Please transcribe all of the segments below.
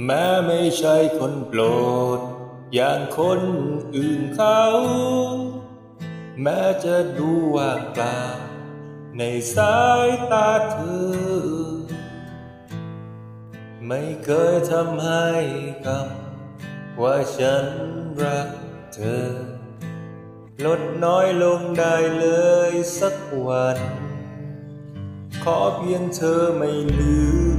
แม้ไม่ใช่คนโปรด อย่างคนอื่นเขา แม้จะดูว่างเปล่าในสายตาเธอ ไม่เคยทำให้คำว่าฉันรักเธอ ลดน้อยลงได้เลยสักวัน ขอเพียงเธอไม่ลืม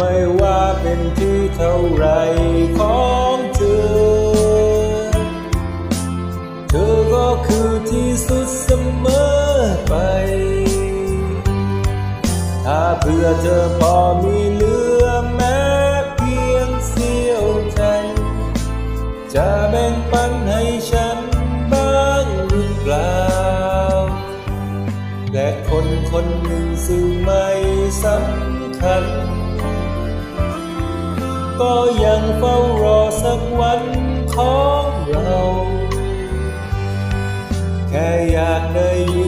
ไม่ว่าเป็นที่เท่าไรของเธอ เธอก็คือที่สุดเสมอไป ถ้าเพื่อเธอพอมีเหลือแม้เพียงเสี้ยวใจ จะแบ่งปันให้ฉันบ้างหรือเปล่า และคนคนหนึ่งซึ่งไม่สำคัญ ก็ยังเฝ้ารอสักวันของเรา แค่อยากได้ยิน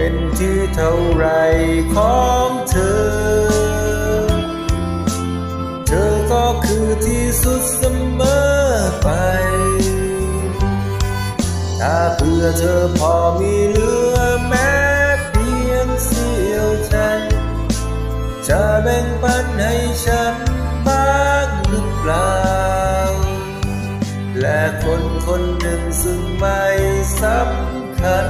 เป็นที่เท่าไรของเธอ เธอก็คือที่สุดเสมอไป ถ้าเพื่อเธอพอมีเหลือแม้เพียงเสี้ยวใจจะแบ่งปันให้ฉันบ้างหรือเปล่า และคนคนหนึ่งซึ่งไม่สำคัญ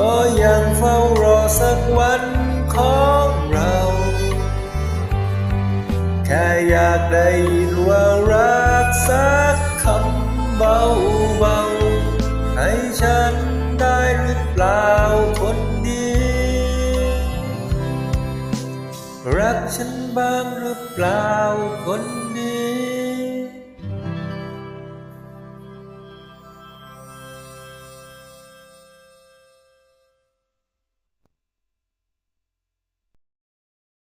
ก็ยังเฝ้ารอสักวันของเรา แค่อยากได้ยินว่ารักสักคำเบาๆให้ฉันได้หรือเปล่าคนดี รักฉันบ้างหรือเปล่าคนดี